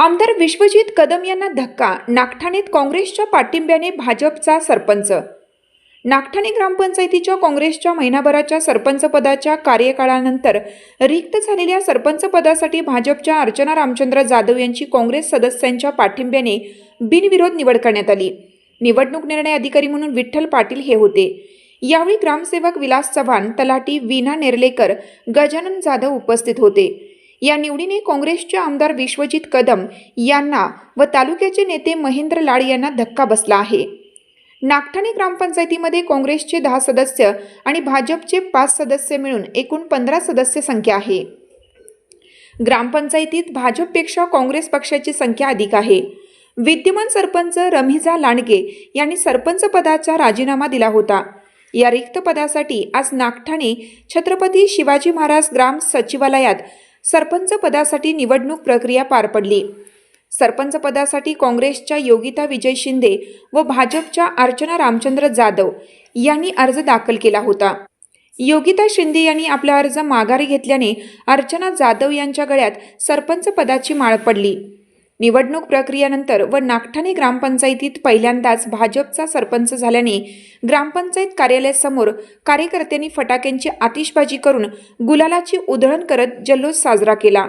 आमदार विश्वजित कदम यांना धक्का नागठाणेत काँग्रेसच्या पाठिंब्याने भाजपचा सरपंच. नागठाणे ग्रामपंचायतीच्या काँग्रेसच्या महिनाभराच्या सरपंचपदाच्या कार्यकाळानंतर रिक्त झालेल्या सरपंचपदासाठी भाजपच्या अर्चना रामचंद्र जाधव यांची काँग्रेस सदस्यांच्या पाठिंब्याने बिनविरोध निवड करण्यात आली. निवडणूक निर्णय अधिकारी म्हणून विठ्ठल पाटील हे होते. यावेळी ग्रामसेवक विलास चव्हाण तलाटी वीणा नेर्लेकर गजानन जाधव उपस्थित होते. या निवडीने काँग्रेसचे आमदार विश्वजित कदम यांना व तालुक्याचे नेते महेंद्र लाड यांना धक्का बसला आहे. नागठाणे ग्रामपंचायतीमध्ये काँग्रेसचे दहा सदस्य आणि भाजपचे पाच सदस्य मिळून एकूण पंधरा सदस्य संख्या आहे. ग्रामपंचायतीत भाजपपेक्षा काँग्रेस पक्षाची संख्या अधिक आहे. विद्यमान सरपंच रमिजा लांडगे यांनी सरपंच पदाचा राजीनामा दिला होता. या रिक्त पदासाठी आज नागठाणे छत्रपती शिवाजी महाराज ग्राम सचिवालयात सरपंच पदासाठी निवडणूक प्रक्रिया पार पडली. सरपंच पदासाठी काँग्रेसच्या योगिता विजय शिंदे व भाजपच्या अर्चना रामचंद्र जाधव यांनी अर्ज दाखल केला होता. योगिता शिंदे यांनी आपला अर्ज माघारी घेतल्याने अर्चना जाधव यांच्या गळ्यात सरपंच पदाची माळ पडली. निवडणूक प्रक्रियेनंतर व नागठाणे ग्रामपंचायतीत पहिल्यांदाच भाजपचा सरपंच झाल्याने ग्रामपंचायत कार्यालयासमोर कार्यकर्त्यांनी फटाक्यांची आतिषबाजी करून गुलालाची उधळण करत जल्लोष साजरा केला.